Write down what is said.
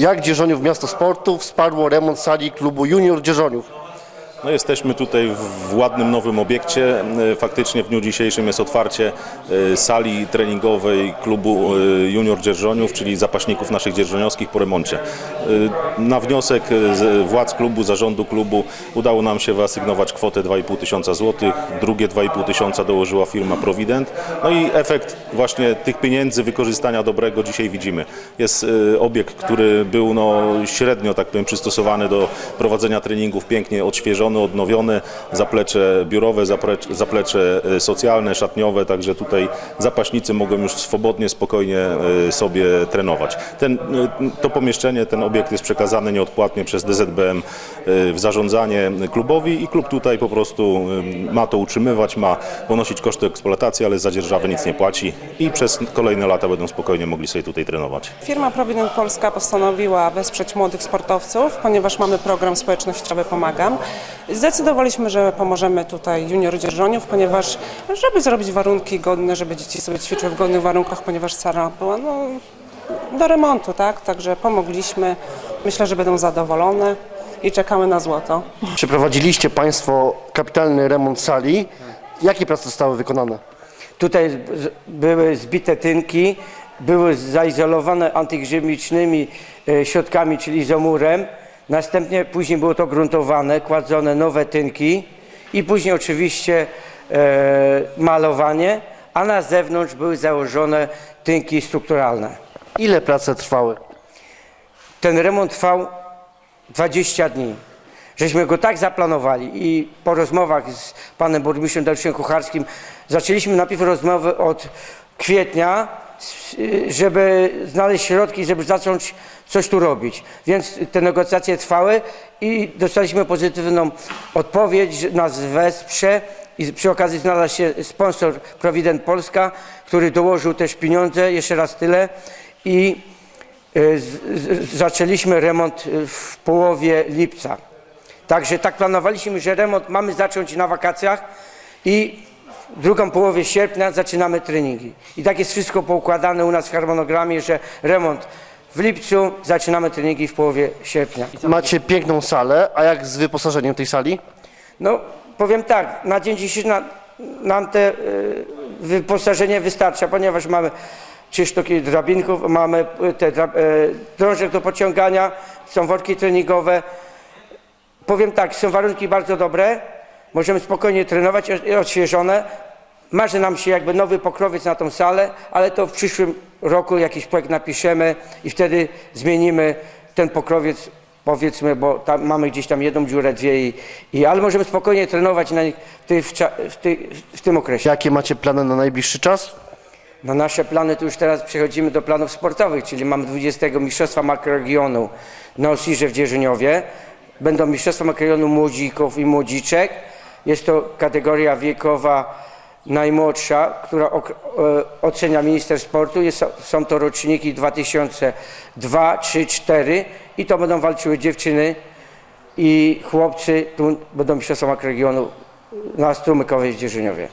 Jak Dzierżoniów Miasto Sportu wsparło remont sali klubu Junior Dzierżoniów? No jesteśmy tutaj w- ładnym nowym obiekcie. E, Faktycznie w dniu dzisiejszym jest otwarcie e, sali treningowej klubu e, Junior Dzierżoniów, czyli zapaśników naszych dzierżoniowskich po remoncie. Na wniosek władz klubu, zarządu klubu udało nam się wyasygnować kwotę 2,5 tysiąca złotych. Drugie 2,5 tysiąca dołożyła firma Provident. No i efekt właśnie tych pieniędzy, wykorzystania dobrego dzisiaj widzimy. Jest obiekt, który był no, średnio, tak powiem, przystosowany do prowadzenia treningów, pięknie odświeżony, odnowiony, zaplecze biurowe, zaplecze, zaplecze socjalne, szatniowe, także tutaj zapaśnicy mogą już swobodnie, spokojnie e, sobie trenować. Ten, e, to pomieszczenie, ten obiekt jest przekazany nieodpłatnie przez DZBM e, w zarządzanie klubowi i klub tutaj po prostu ma to utrzymywać, ma ponosić koszty eksploatacji, ale za dzierżawę nic nie płaci i przez kolejne lata będą spokojnie mogli sobie tutaj trenować. Firma Provident Polska postanowiła wesprzeć młodych sportowców, ponieważ mamy program społecznościowy Pomagam. Zdecydowaliśmy, że pomożemy tutaj junior dzierżoniów, ponieważ żeby zrobić warunki godne, żeby dzieci sobie ćwiczyły w godnych warunkach, ponieważ sala była no, do remontu, tak? Także pomogliśmy. Myślę, że będą zadowolone i czekamy na złoto. Przeprowadziliście Państwo kapitalny remont sali. Jakie prace zostały wykonane? Tutaj z- były zbite tynki, były zaizolowane antygrzybicznymi e, środkami, czyli izomurem. Następnie później było to gruntowane, kładzone nowe tynki i później oczywiście e, malowanie, a na zewnątrz były założone tynki strukturalne. Ile prace trwały? Ten remont trwał 20 dni. Żeśmy go tak zaplanowali i po rozmowach z panem burmistrzem Dariuszem Kucharskim zaczęliśmy najpierw rozmowy od kwietnia, żeby znaleźć środki, żeby zacząć coś tu robić. Więc te negocjacje trwały i dostaliśmy pozytywną odpowiedź, że nas wesprze i przy okazji znalazł się sponsor Provident Polska, który dołożył też pieniądze, jeszcze raz tyle i Y, zaczęliśmy remont w połowie lipca. Także tak planowaliśmy, że remont mamy zacząć na wakacjach i w drugą połowie sierpnia zaczynamy treningi. I tak jest wszystko poukładane u nas w harmonogramie, że remont w lipcu, zaczynamy treningi w połowie sierpnia. Macie piękną salę, a jak z wyposażeniem tej sali? No, powiem tak, na dzień dzisiejszy na, nam te y, wyposażenie wystarcza, ponieważ mamy trzy sztuki drabinków, mamy y, te dra, y, drążek do pociągania, są worki treningowe. Powiem tak, są warunki bardzo dobre, możemy spokojnie trenować, odświeżone. Marzy nam się jakby nowy pokrowiec na tą salę, ale to w przyszłym roku jakiś projekt napiszemy i wtedy zmienimy ten pokrowiec, powiedzmy, bo tam mamy gdzieś tam jedną dziurę, dwie i, i ale możemy spokojnie trenować na nich w, tej, w, cza- w, tym okresie. Jakie macie plany na najbliższy czas? Na nasze plany to już teraz przechodzimy do planów sportowych, czyli mamy 20 Mistrzostwa Makroregionu na Osirze w Dzierżyniowie. Będą Mistrzostwa Makroregionu Młodzików i Młodziczek. Jest to kategoria wiekowa najmłodsza, która e, ocenia minister sportu. Jest, są to roczniki 2002, 3, 4 i to będą walczyły dziewczyny i chłopcy. Tu będą Mistrzostwa Makroregionu na Strumykowej w Dzierżyniowie.